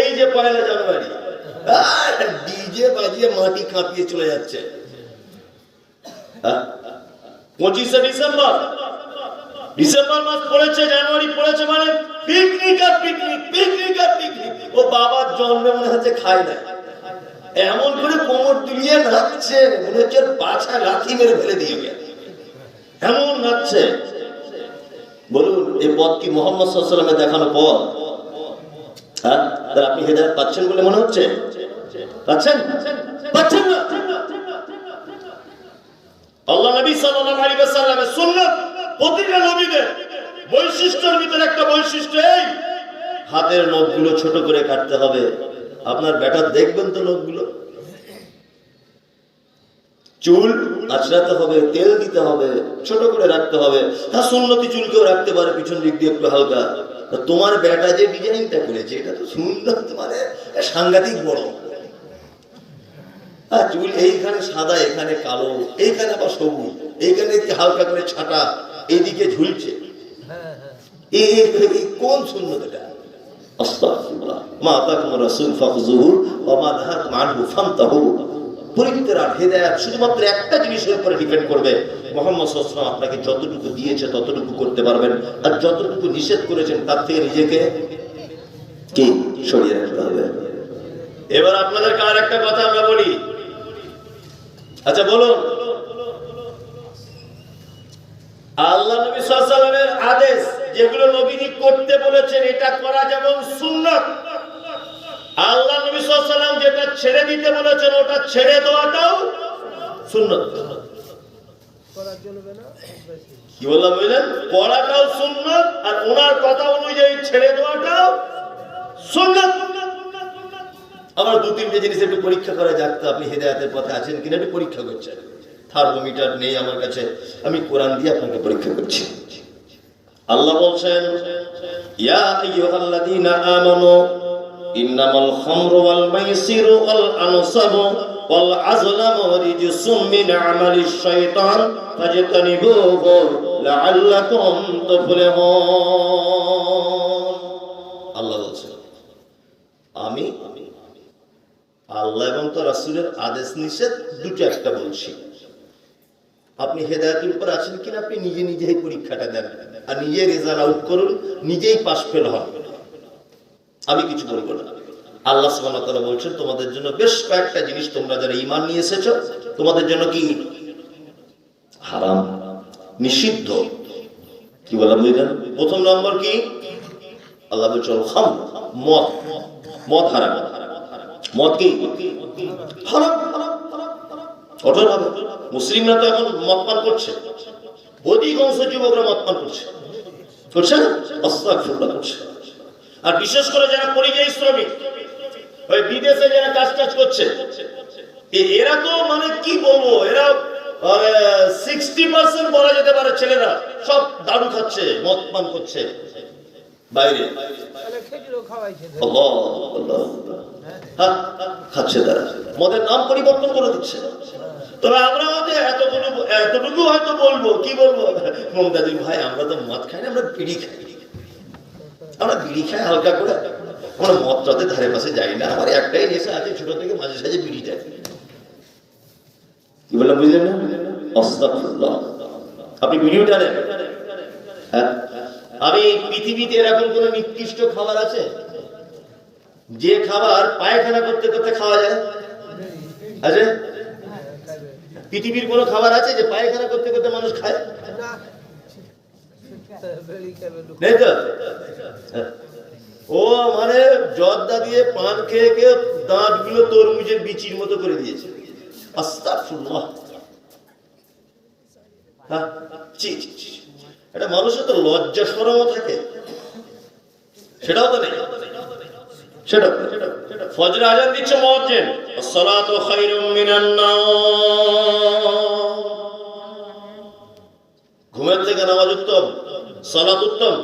এই যে পয়লা জানুয়ারি ডিজে বাজিয়ে মাটি কাঁপিয়ে চলে যাচ্ছে। হ্যাঁ? পঁচিশে ডিসেম্বর ডিসেম্বর মাস পড়েছে, জানুয়ারি পড়েছে মানে পিকনিক আর পিকনিক পিকনিক আর পিকনিক ও বাবার জন্মে মনে হচ্ছে খায় না এমন করে কোমর দুলিয়ে নাচছে, মনে হচ্ছে পাছা লাথি মেরে ফেলে দিয়ে গেল। এমন নাচছে। বলুন, এই পথ কি মোহাম্মদ সাল্লামে দেখানো পথ? হ্যাঁ? আপনি হেদায়ত পাচ্ছেন বলে মনে হচ্ছে? পাচ্ছেন? পাচ্ছেন আল্লাহ নবী সাল্লাল্লাহু আলাইহি ওয়াসাল্লামের সুন্নাত প্রতিটা নবীদের ভিতরে একটা বৈশিষ্ট্য এই, হাতের নখগুলো ছোট করে কাটতে হবে। আপনার বেটা দেখবেন তো নখগুলো? চুল আঁচড়াতে হবে, তেল দিতে হবে, ছোট করে রাখতে হবে। হ্যাঁ সুন্নতি চুলকেও রাখতে পারে, পিছন দিক দিয়ে একটু হালকা। তা তোমার বেটা যে ডিজাইনটা করেছে, এটা তো সুন্দর মানে সাংঘাতিক বড়। হ্যাঁ চুল এইখানে সাদা, এখানে কালো, এইখানে আবার সবুজ, এইখানে হালকা করে ছাটা, এইদিকে ঝুলছে। কোন আস্তাগফিরুল্লাহ। মা তাকুম রাসূল ফাখযুহু ওয়া মা নাহাকুম আনহু ফান্তাহু পরিত্রাণ হেদায়েত শুধুমাত্র একটা জিনিসের উপরে ডিপেন্ড করবে। মোহাম্মদ ওয়াসাল্লাম আপনাকে যতটুকু দিয়েছে, ততটুকু করতে পারবেন। আর যতটুকু নিষেধ করেছেন, তার থেকে নিজেকে কি সরিয়ে রাখতে হবে? এবার আপনাদেরকে আর একটা কথা আমরা বলি। আচ্ছা বলুন। আল্লাহ নবী সাল্লামের আদেশ, যেগুলো নবীজি করতে বলেছেন, এটা করা যেমন সুন্নাত আল্লাহ নবী সাল্লাম যেটা ছেড়ে দিতে বলেছেন, ওটা ছেড়ে দেওয়াটাও সুন্নাত। কি বললাম বুঝলেন? পড়াটাও সুন্নাত আর ওনার কথা অনুযায়ী ছেড়ে দেওয়াটাও সুন্নাত। আবার দু তিনটে জিনিস একটু পরীক্ষা করা যাক তো, আপনি হেদায়াতের পথে আছেন কিনা একটু পরীক্ষা করছেন। থার্মোমিটার নেই আমার কাছে, আমি কোরআন দিয়ে আপনাকে পরীক্ষা করছি। আল্লাহ বলছেন, ইয়া আইয়ুহাল্লাযীনা আমানু ইন্নামাল খামরু ওয়াল মাইসিরু ওয়াল আনসাবু ওয়াল রিজসুম মিন আমালিশ শাইতান ফাজতানিবুহু লাআল্লাকুম তুফলিহুন। আল্লাহ বলছেন, আমি আল্লাহ এবং তো রাসূলের আদেশ নিষেধ দুটো একটা বলছি। আপনি হেদায়তের উপর আছেন কিনা আপনি নিজে নিজেই পরীক্ষাটা দেন। আর নিজে রেজাল্ট আউট করুন, নিজেই পাস ফেল হন। আমি কিছু বলব না। আল্লাহ সুবহানাহু বলছেন, তোমাদের জন্য বেশ কয়েকটা জিনিস তোমরা যারা ঈমান নিয়ে এসেছ, তোমাদের জন্য কি? হারাম, নিষিদ্ধ। কি বললাম বুঝলেন? প্রথম নম্বর কি? আল্লাহ বলছেন খাম মদ মদ হারাম। মদ কি? কঠোর মুসলিমরা তো এখন মদ পান করছে। অধিকাংশ যুবকরা মদ পান করছে। করছে না? করছে। আর বিশেষ করে যারা পরিযায়ী শ্রমিক ওই বিদেশে যারা কাজ টাজ করছে এরা তো মানে কি বলব এরা বলা যেতে পারে ছেলেরা সব দারু খাচ্ছে মদ পান করছে বাইরে। হ্যাঁ, খাচ্ছে তারা। মদের নাম পরিবর্তন করে দিচ্ছে। তবে আমরা যে এতটুকু এতটুকু হয়তো বলব কি বলব? মমতাজুল ভাই আমরা তো মদ খাই না আমরা বিড়ি খাই। আমরা বিড়ি খাই হালকা করে আমরা মদ টতে ধারে পাশে যাই না। আমার একটাই নেশা আছে ছোট থেকে মাঝে সাঝে বিড়িটা। কি বললাম, বুঝলেন না? আস্তাগফিরুল্লাহ। আপনি ভিডিও জানেন হ্যাঁ? আমি পৃথিবীতে এরকম কোন নির্দিষ্ট খাবার আছে? যে খাবার পায়খানা করতে করতে খাওয়া যায়? আছে? পৃথিবীর কোনো খাবার আছে যে পায়খানা করতে করতে মানুষ খায়? তো? হ্যাঁ। ও মানে জর্দা দিয়ে পান খেয়ে খেয়ে দাঁতগুলো তরমুজের বিচির মতো করে দিয়েছে। হ্যাঁ? মানুষের তো লজ্জা সরমও থাকে। সেটাও তো নেই। ঘুমের থেকে নামাজ উত্তম। সালাত উত্তম।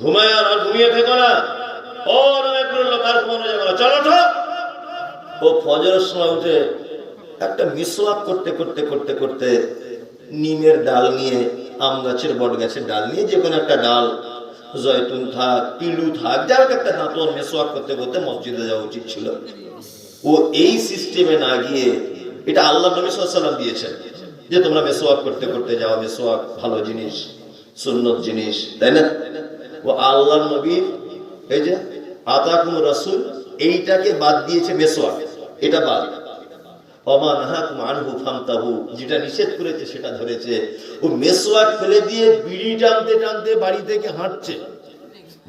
ঘুমায় আর ঘুমিয়ে থেকো না। ও সময় উঠে একটা করতে করতে করতে করতে নিমের ডাল নিয়ে, আম গাছের বট গাছের ডাল নিয়ে যে কোনো একটা ডাল থাক, পিলু থাক একটা করতে করতে মসজিদে যাওয়া উচিত ছিল। ও এই সিস্টেমে না গিয়ে এটা আল্লাহ নবী সাল্লাম দিয়েছেন যে তোমরা মেসোয়াক করতে করতে যাও মেসোয়াক ভালো জিনিস। সুন্নত জিনিস, তাই না? ও আল্লাহ নবীর এই যে, আতাকুম রাসূল, এইটাকে বাদ দিয়েছে মেসোয়াক এটা বাদ। যেটা নিষেধ করেছে সেটা ধরেছে। ও মেসোয়াক ফেলে দিয়ে বিড়ি টানতে টানতে বাড়ি থেকে হাঁটছে।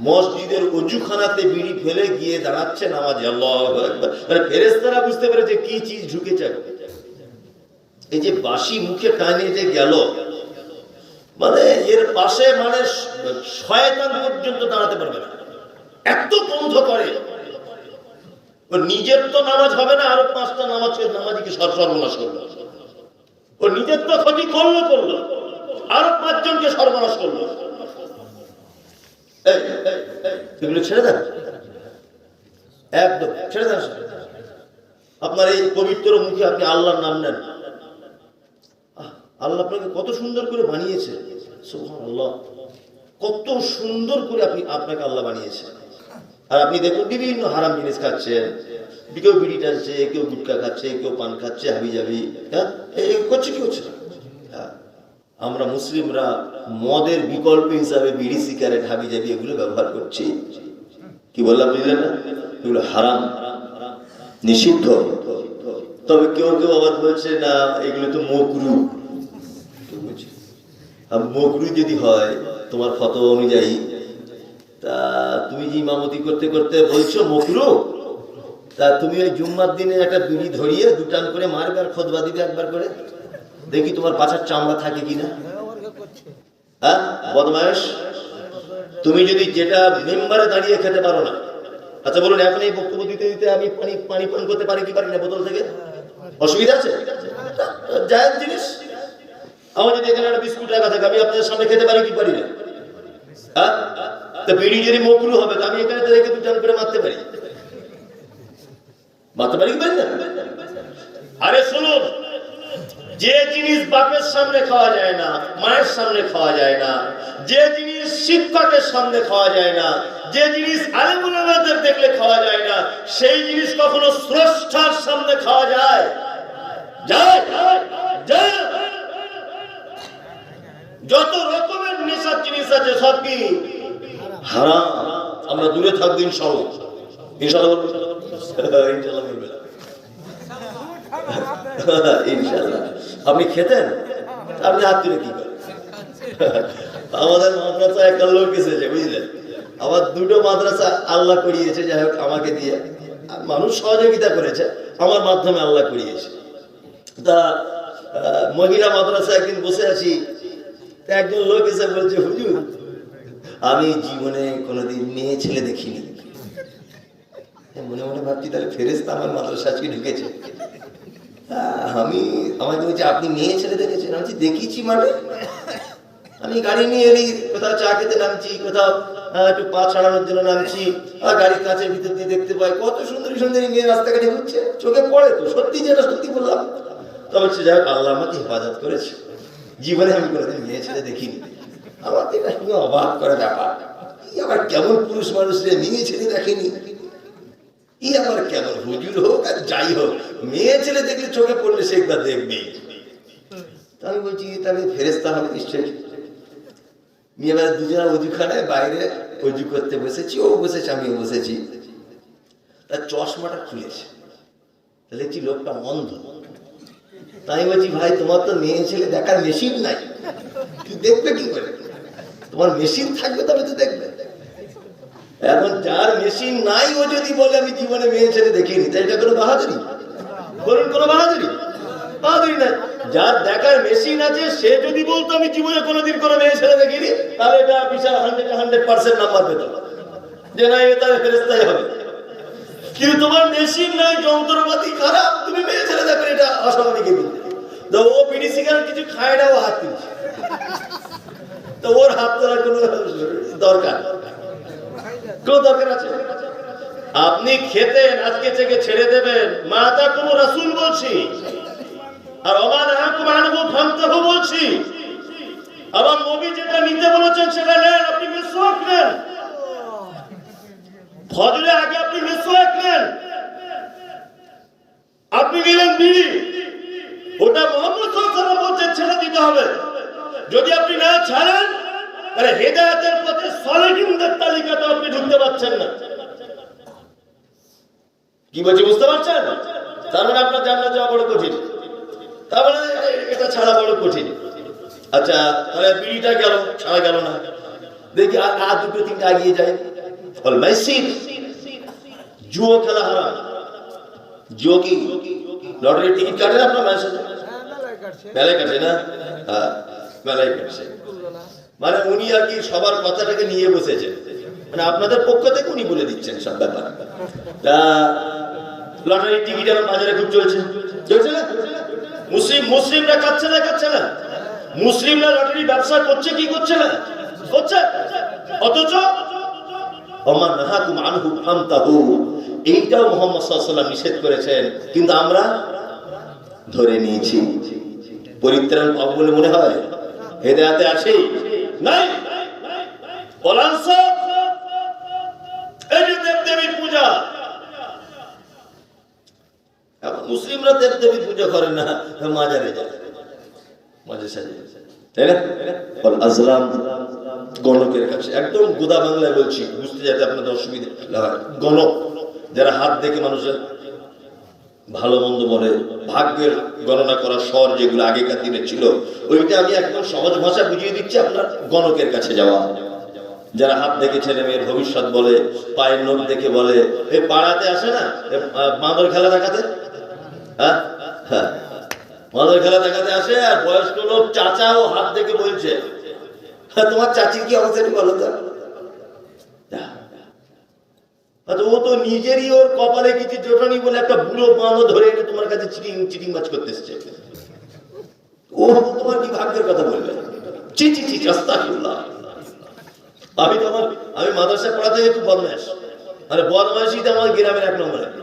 মসজিদের অজুখানাতে বিড়ি ফেলে গিয়ে দাঁড়াচ্ছে নামাজে। মানে ফেরেশতারা বুঝতে পেরেছে কি চিজ ঢুকেছে। এই যে বাসি মুখে টানে যে গেল মানে এর পাশে মানে শয়তান পর্যন্ত দাঁড়াতে পারবে না। এত বন্ধ করে। নিজের তো নামাজ হবে না, আরও পাঁচটা নামাজ নামাজিকে সর সর্বনাশ করল। ও নিজের তো ক্ষতি করল করল। আরও পাঁচজনকে সর্বনাশ করল। ছেড়ে দেন। একদম, ছেড়ে দেন। আপনার এই পবিত্র মুখে আপনি আল্লাহর নাম নেন। আল্লাহ আপনাকে কত সুন্দর করে বানিয়েছে। আল্লাহ কত সুন্দর করে আপনি আপনাকে আল্লাহ বানিয়েছে আর আপনি দেখুন, বিভিন্ন হারাম জিনিস খাচ্ছেন। কেউ বিড়ি টানছে, কেউ গুটকা খাচ্ছে, কেউ পান খাচ্ছে হাবি যাবি হ্যাঁ করছে কি হচ্ছে হ্যাঁ। আমরা মুসলিমরা মদের বিকল্প হিসাবে বিড়ি, সিগারেট হাবি যাবি এগুলো ব্যবহার করছি। কি বললাম বুঝলেন না? এগুলো হারাম, নিষিদ্ধ। তবে কেউ কেউ আবার বলছে, না, এগুলো তো মকরু। মকরু যদি হয়, তোমার ফতোয়া অনুযায়ী। তা তুমি যে ইমামতি করতে করতে বলছো মকরু তা তুমি ওই জুম্মার দিনে একটা বিড়ি ধরিয়ে দুটান করে মারবে আর খোদবা দিবে একবার করে? দেখি তোমার পাছার চামড়া থাকে কিনা। হ্যাঁ বদমায়েশ? তুমি যদি যেটা মেম্বারে দাঁড়িয়ে খেতে পারো না। আচ্ছা বলুন, এখন এই বক্তব্য দিতে দিতে আমি পানি পানি পান করতে পারি কি পারি না বোতল থেকে? অসুবিধা আছে? জিনিস। আমার যদি এখানে একটা বিস্কুট রাখা থাকে, আমি আপনাদের সামনে খেতে পারি কি পারি না? হ্যাঁ? তা বিড়ি যদি মকরু হবে, তো আমি এখানে তো রেখে দুটান করে মারতে পারি। মারতে পারি কি পারি না? আরে শুনুন, যে জিনিস বাপের সামনে খাওয়া যায় না, মায়ের সামনে খাওয়া যায় না, যে জিনিস শিক্ষকের সামনে খাওয়া যায় না, যে জিনিস আলেমুলামাদের দেখলে খাওয়া যায় না, সেই জিনিস কখনো স্রষ্টার সামনে খাওয়া যায়? যায়? যায়? যত রকমের নেশার জিনিস আছে, সব কি? হারাম। আমরা দূরে থাকব ইনশাল্লাহ ইনশাল্লাহ ইনশাল্লাহ ইনশাল্লাহ আপনি খেতেন? আপনি হাত তুলে কি করেন? আমাদের মাদ্রাসা একটা লোক এসেছে, বুঝলেন? আমার দুটো মাদ্রাসা আল্লাহ করিয়েছে, যাই হোক আমাকে দিয়ে। মানুষ সহযোগিতা করেছে, আমার মাধ্যমে আল্লাহ করিয়েছে। তা মহিলা মাদ্রাসা একদিন বসে আছি একজন লোক এসে বলছে, হুজুর, আমি জীবনে কোনোদিন মেয়ে ছেলে দেখিনি। মনে মনে ভাবছি, তাহলে ফেরেস্তা আমার মাদ্রাসা আজকে ঢুকেছে। আমি, আমাকে বলছে, আপনি মেয়ে ছেলে দেখেছেন? আমি দেখিছি মানে? আমি গাড়ি নিয়ে এলি, কোথাও চা খেতে নামছি, কোথাও একটু পা ছাড়ানোর জন্য নামছি, আর গাড়ির কাছের ভিতর দিয়ে দেখতে পাই, কত সুন্দরী সুন্দরী মেয়ে রাস্তাঘাটে ঘুরছে, চোখে পড়ে তো, সত্যি যেটা সত্যি বললাম। তবে সে যাই আল্লাহ আমাকে হেফাজত করেছে। জীবনে আমি কোনোদিন মেয়ে ছেলে দেখিনি। আমার এটা শুনে অবাক করে ব্যাপার। এই আবার কেমন পুরুষ মানুষ রে মেয়ে ছেলে দেখেনি। ই আবার কেমন হুজুর হোক আর যাই হোক মেয়ে ছেলে দেখলে চোখে পড়লে সে একবার দেখবেই। তা আমি বলছি তাহলে ফেরেস্তা হবে নিশ্চয়ই। নিয়ে এবার দুজনে অজুখানায় বাইরে অজু করতে বসেছি, ও বসেছে, আমিও বসেছি। তার চশমাটা খুলেছে। তা দেখছি লোকটা অন্ধ তাই বলছি, ভাই, তোমার তো মেয়ে ছেলে দেখার মেশিন নাই। তুই দেখবে কি করে? তোমার মেশিন থাকবে তবে তো দেখবে। এখন যার মেশিন নাই, ও যদি বলে, আমি জীবনে মেয়ে ছেলে দেখিনি তাই এটা কোনো বাহাদুরি? বলুন, কোনো বাহাদুরি? বাহাদুরি না যার দেখার মেশিন আছে, সে যদি বলতো, আমি জীবনে কোনোদিন কোনো মেয়ে ছেলে দেখিনি, তাহলে এটা বিশাল হান্ড্রেড হান্ড্রেড পার্সেন্ট নাম্বার পেত। যে না, এ তাহলে ফেরেস্তাই হবে। কিন্তু তোমার মেশিন নাই, যন্ত্রপাতি খারাপ, তুমি মেয়ে ছেলে দেখো এটা অস্বাভাবিক তো ও বিড়ি সিগারেট কিছু খায় না, ও হাত তুলছে। তো ওর হাত তোলার কোনো দরকার কোনো দরকার আছে? আপনি খেতেন, আজকে থেকে ছেড়ে দেবেন। মাতা কোনো রাসুল বলছি। আর অবাদ হাকুম আনবু ফামতাহু বলছি। আবার নবী যেটা নিতে বলেছেন সেটা নেন, আপনি মিসওয়াক নেন? ফজরে আগে আপনি মিসওয়াক নেন আপনি নিলেন বিড়ি। ওটা মোহাম্মদ বলছেন ছেড়ে দিতে হবে। যদি আপনি না ছাড়েন, তাহলে হেদায়েতের পথে সলিহিনদের তালিকাতে আপনি ঢুকতে পারছেন না। কি বলছি, বুঝতে পারছেন? তার মানে আপনার জান্নাত যাওয়া বড় কঠিন। তার মানে এটা ছাড়া বড় কঠিন। আচ্ছা তাহলে বিড়িটা গেল, ছাড়া গেল না। দেখি আর আর দুটো তিনটা এগিয়ে যায়। মানে উনি আর কি সবার কথাটাকে নিয়ে বসেছেন মানে আপনাদের পক্ষ থেকে উনি বলে দিচ্ছেন সব ব্যাপার তা লটারির টিকিট এখন বাজারে খুব চলছে চলছে না মুসলিম মুসলিমরা খাচ্ছে না খাচ্ছে না? মুসলিমরা লটারি ব্যবসা করছে, কি করছে না? করছে? অথচ অমান নাহাকুম আনহু ফান্তাহু এইটাও মোহাম্মদ সাল্লাল্লাহু নিষেধ করেছেন, কিন্তু আমরা ধরে নিয়েছি। পরিত্রাণ পাবো বলে মনে হয়? হেদায়াতে আছে? নাই? এই যে দেবদেবীর পূজা। মুসলিমরা দেবদেবীর পূজা করে না, মাজারে যায়। মাঝে সাজে। তাই না? আজলাম গণকের কাছে একদম গোদা বাংলায় বলছি বুঝতে যাতে আপনাদের অসুবিধা। গণক যারা হাত দেখে মানুষের ভালো মন্দ বলে ভাগ্যের গণনা করা স্বর যেগুলো আগেকার দিনে ছিল ওইটা আমি একদম সহজ ভাষা বুঝিয়ে দিচ্ছি আপনার গণকের কাছে যাওয়া। যারা হাত দেখে ছেলে মেয়ের ভবিষ্যৎ বলে পায়ের নোট দেখে বলে এই পাড়াতে আসে না? এ, বাঁদর খেলা দেখাতে? হ্যাঁ? হ্যাঁ। বাঁদর খেলা দেখাতে আসে আর বয়স্ক লোক চাচা ও হাত দেখে বলছে হ্যাঁ, তোমার চাচির কি অবস্থা একটু বলো তো? আচ্ছা, ও তো নিজেরই ওর কপালে কিছু জোটানি বলে একটা বুড়ো বাঁধো ধরে এনে তোমার কাছে চিটিং চিটিং মাছ করতে এসছে। ও তোমার কি ভাগ্যের কথা বলবে? চি চি চি আমি তো আমার আমি মাদ্রাসা পড়াতে একটু বদমাস আরে বদমাইশিতে আমার গ্রামের এক নম্বরে। তা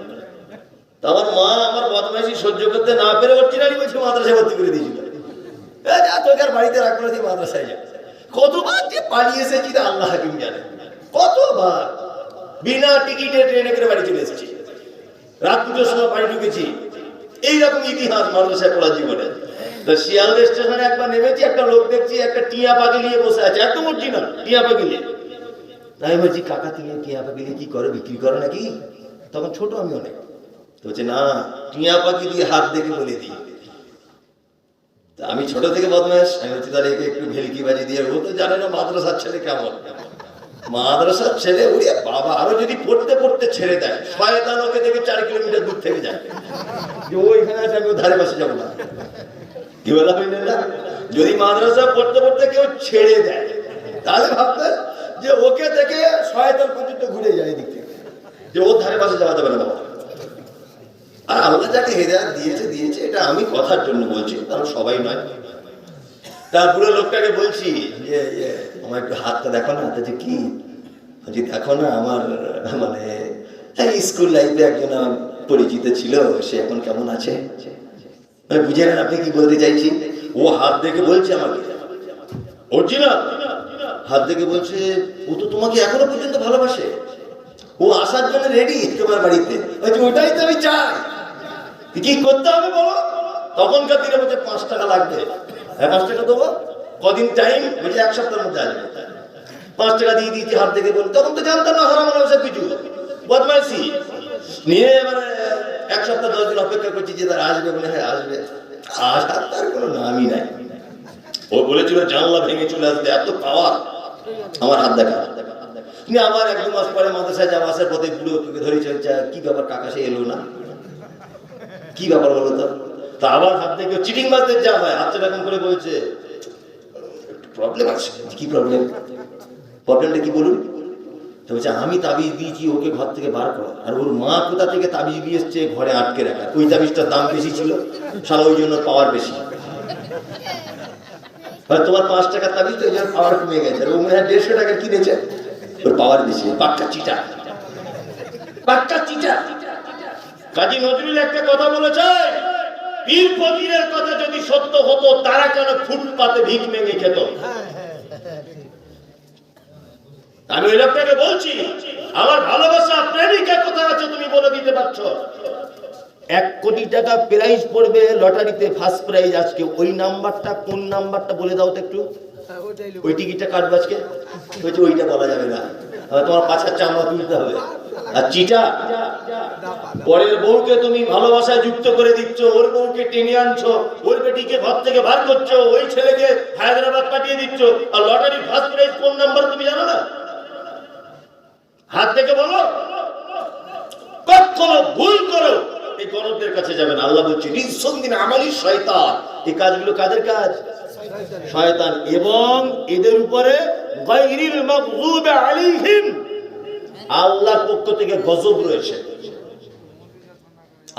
আমার মা আমার বদমাইশি সহ্য করতে না পেরে চিনারি বলছে মাদ্রাসায় ভর্তি করে দিয়েছিল। তোকে আর বাড়িতে রাখব না মাদ্রাসায় যা। কতবার যে পালিয়ে এসেছি তা আল্লাহ হাকিম জানে। কতবার? বিনা টিকিটে ট্রেনে করে বাড়ি চলে এসেছি। রাত দুটোর সময় বাড়ি ঢুকেছি। এইরকম ইতিহাস মাদ্রাসায় পড়ার জীবনে। তো শিয়ালদা স্টেশনে একবার নেমেছি, একটা লোক দেখছি, একটা টিয়া পাখি নিয়ে বসে আছে। একদম না, টিয়া পাখি নিয়ে তাই বলছি, কাকা, তুমি টিয়া পাখি কি করে, বিক্রি করো নাকি? তখন ছোট আমি অনেক। বলছে, না, টিয়া পাখি দিয়ে হাত দেখে বলে দিই। আমি ছোট থেকে বদমাস আমি তাহলে একটু ভেলকি বাজি দিয়ে ও তো জানে না মাদ্রাসার ছেলে কেমন। মাদ্রাসার ছেলে বাবা, আরও যদি পড়তে পড়তে ছেড়ে দেয়, শয়তান ওকে চার কিলোমিটার দূর থেকে যায়। যে ওইখানে আছে, আমি ধারে পাশে যাব না। কি না যদি মাদ্রাসা পড়তে পড়তে কেউ ছেড়ে দেয়, তাহলে ভাবতেন যে ওকে দেখে শয়তান পর্যন্ত ঘুরে যায় এদিক থেকে। যে ওর ধারে পাশে যাওয়া যাবে না বাবা আর আল্লাহ যাকে হেদায়ত দিয়েছে দিয়েছে এটা আমি কথার জন্য বলছি কারণ সবাই নয়। তারপরে লোকটাকে বলছি যে যে, আমার একটু হাতটা দেখো না হাতে যে কি? বলছি দেখো না আমার মানে হ্যাঁ, স্কুল লাইফে একজন পরিচিত ছিল সে এখন কেমন আছে? বুঝে নেন আপনি কি বলতে চাইছি ও হাত দেখে বলছে আমাকে। অরিজিনাল হাত দেখে বলছে ও তো তোমাকে এখনও পর্যন্ত ভালোবাসে। ও আসার জন্য রেডি তোমার বাড়িতে। ওটাই তো আমি চাই। কি করতে হবে বলো? তখনকার দিনে বলছে পাঁচ টাকা লাগবে। হ্যাঁ পাঁচ টাকা দেবো? কদিন টাইম বলছে এক সপ্তাহের মধ্যে আসবে। পাঁচ টাকা দিয়ে দিয়েছি হাত থেকে বলি, তখন তো জানতাম না হারাম সব কিছু। বদমাইশি। নিয়ে এবারে এক সপ্তাহ, দশ দিন অপেক্ষা করছি যে তারা আসবে বলে হ্যাঁ আসবে। আসার তার কোনো নামই নাই। ও বলেছিল, জানলা ভেঙে চলে আসবে, এত পাওয়ার। আমার হাত দেখা। আবার এক দু মাস পরে মাদ্রাসায় যাওয়া আসার পথে বুড়ো ধরে চলছে কি ব্যাপার, কাকা সে এলো না? কি ব্যাপার বলো তো? তা আবার হাত থেকে চিটিং মারতে যা হয়, হাতটা এরকম করে বলছে। প্রবলেম আছে। কি প্রবলেম প্রবলেমটা কি বলুন? তো বলছে, আমি তাবিজ দিয়েছি, ওকে ঘর থেকে বার করা। আর ওর মা কোথা থেকে তাবিজ দিয়ে এসছে, ঘরে আটকে রাখা। ওই তাবিজটার দাম বেশি ছিল। সারা ওই জন্য পাওয়ার বেশি। তোমার পাঁচ টাকার তাবিজ তো ওই জন্য পাওয়ার কমে গেছে। ও মনে হয় দেড়শো টাকা কিনেছে। ওর পাওয়ার বেশি। পাক্কা চিটা। পাক্কা চিটা। কাজী নজরুল একটা কথা বলেছে পীর ফকিরের কথা যদি সত্য হতো তারা কেন ফুটপাতে ভিক মেঙে খেত? আমি ওই লোকটাকে বলছি আমার ভালোবাসা প্রেমিকা কোথায় আছে তুমি বলে দিতে পারছ? এক কোটি টাকা প্রাইজ পড়বে লটারিতে ফার্স্ট প্রাইজ আজকে। ওই নাম্বারটা কোন নাম্বারটা বলে দাও তো একটু? ওই টিকিটটা কাটবো আজকে? বলছে ওইটা বলা যাবে না। তোমার পাছার চামড়া তুলতে হবে। আর চিটা? পরের বউকে তুমি ভালোবাসায় যুক্ত করে দিচ্ছ, ওর বউকে টেনে আনছো, ওর বেটিকে ঘর থেকে বার করছ, ওই ছেলেকে হায়দ্রাবাদ পাঠিয়ে দিচ্ছ, আর লটারি ফার্স্ট প্রাইজ কোন নাম্বার তুমি জানো না? হাত থেকে বলো। কখনো ভুল করো। এই কাছে যাবেন আল্লাহ বলছে রিসন্দিন আমারই শয়তান। এই কাজগুলো কাদের কাজ? শয়তান। এবং এদের উপরে মাগযুব আলাইহিম। আল্লাহর পক্ষ থেকে গজব রয়েছে।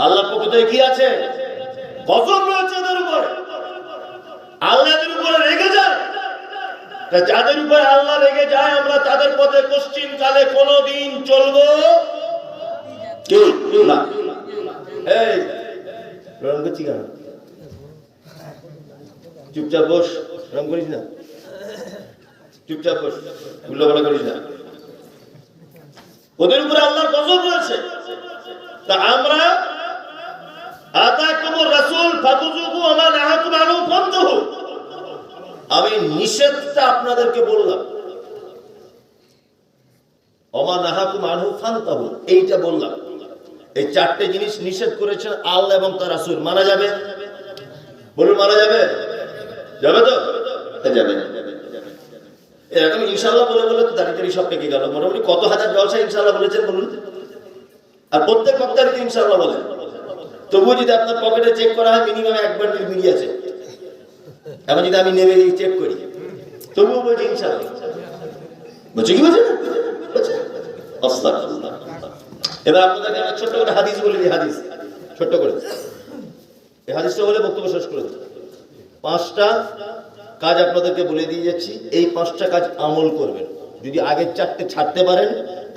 আল্লাহর পক্ষ থেকে কি আছে? গজব রয়েছে এদের উপরে। আল্লাহদের উপরে রেগে যায়। যাদের উপরে আল্লাহ রেগে যায়, আমরা তাদের পথে পশ্চিম কালে কোনদিন চলবো না। এই, রং করছি কেন? চুপচাপ বস, রং করিস না। চুপচাপ বস উল্লাপালা করিস না। ওদের উপরে আল্লাহর গজব রয়েছে। তা আমরা আতাকুম রাসূল আনহু ফান্তাহু আমি নিষেধটা আপনাদেরকে বললাম। এইটা বললাম। এই চারটে জিনিস নিষেধ করেছেন আল্লাহ এবং তার রাসূল। মানা যাবে? বলুন মানা যাবে? যাবে তো? হ্যাঁ, যাবে। এরকম ইনশাআল্লাহ বলে বলে তো দাঁড়িয়ে সব পেকে গেল। মোটামুটি কত হাজার জলসা ইনশাআল্লাহ বলেছেন বলুন? আর প্রত্যেক বক্তারই তো ইনশাআল্লাহ বলেন তবুও যদি আপনার পকেটে চেক করা হয় মিনিমাম এক বান্ডিল মিলিয়ে আছে। এখন যদি আমি নেমে চেক করি, তবুও বলছি ইনশাআল্লাহ। বলছে কি বলছে। এবার আপনাদেরকে ছোট্ট করে হাদিস বলে দিই, হাদিস। ছোট্ট করে। এই হাদিসটা বলে বক্তব্য শেষ করে দিই। পাঁচটা কাজ আপনাদেরকে বলে দিয়ে যাচ্ছি এই পাঁচটা কাজ আমল করবেন। যদি আগের চারটে ছাড়তে পারেন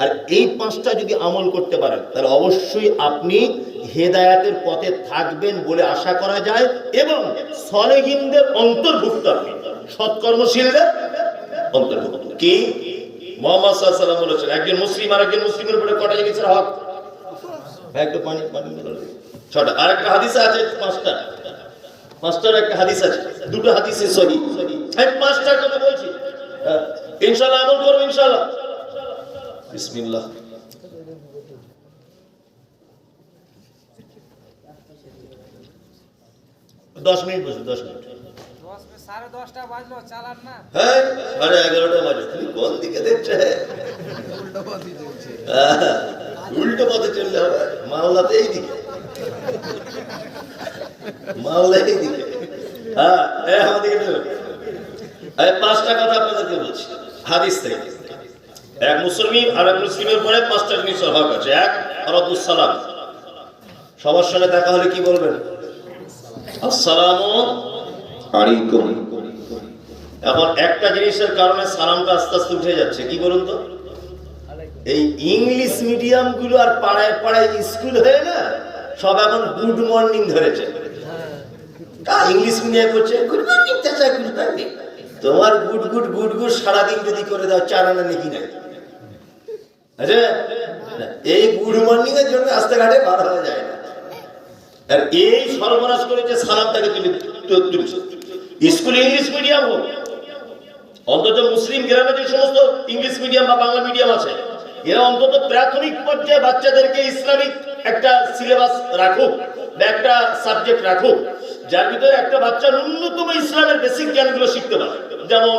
আর এই পাঁচটা যদি আমল করতে পারেন তাহলে অবশ্যই আপনি হেদায়াতের পথে থাকবেন বলে আশা করা যায় এবং সলেহিনদের অন্তর্ভুক্ত আপনি সৎকর্মশীলদের অন্তর্ভুক্ত। কি? মোহাম্মদ আলাইহি বলেছেন একজন মুসলিম আর একজন মুসলিমের উপরে কটা জিনিসের হক হ্যাঁ, একটু পানি পানি ছটা। আর একটা হাদিসে আছে পাঁচটা। পাঁচটার একটা হাদিস আছে দুটো হাদিসে সহি। আমি পাঁচটার কথা বলছি। হ্যাঁ, ইনশাআল্লাহ আমল করব ইনশাআল্লাহ। বিসমিল্লাহ। দশ মিনিট বসে দশ মিনিট। দশ সাড়ে দশটা বাজলো চালান না হ্যাঁ সাড়ে এগারোটা বাজে তুমি কোন দিকে দেখছে হ্যাঁ, উল্টো পথে চললে হবে মালদাতে এই এখন একটা জিনিসের কারণে সালামটা আস্তে আস্তে উঠে যাচ্ছে কি বলুন তো এই ইংলিশ মিডিয়ামগুলো আর পাড়ায় পাড়ায় স্কুল হয়ে না, সব এখন গুড মর্নিং ধরেছে। তা ইংলিশ মিডিয়াম করছে গুড মর্নিং চাচা, গুড মর্নিং। তোমার গুড গুড গুড গুড সারাদিন যদি করে দাও, চার আনা নাকি নাই। আচ্ছা এই গুড মর্নিং এর জন্য রাস্তাঘাটে বার হওয়া যায় না। আর এই সর্বনাশ করেছে সালামটাকে তুমি তু- তুলছো। স্কুল ইংলিশ মিডিয়াম হোক, অন্তত মুসলিম গ্রামে যে সমস্ত ইংলিশ মিডিয়াম বা বাংলা মিডিয়াম আছে, এরা অন্তত প্রাথমিক পর্যায়ে বাচ্চাদেরকে ইসলামিক একটা সিলেবাস রাখুক। একটা সাবজেক্ট রাখুক যার ভিতরে একটা বাচ্চা ন্যূনতম ইসলামের বেসিক জ্ঞানগুলো শিখতে পারে। যেমন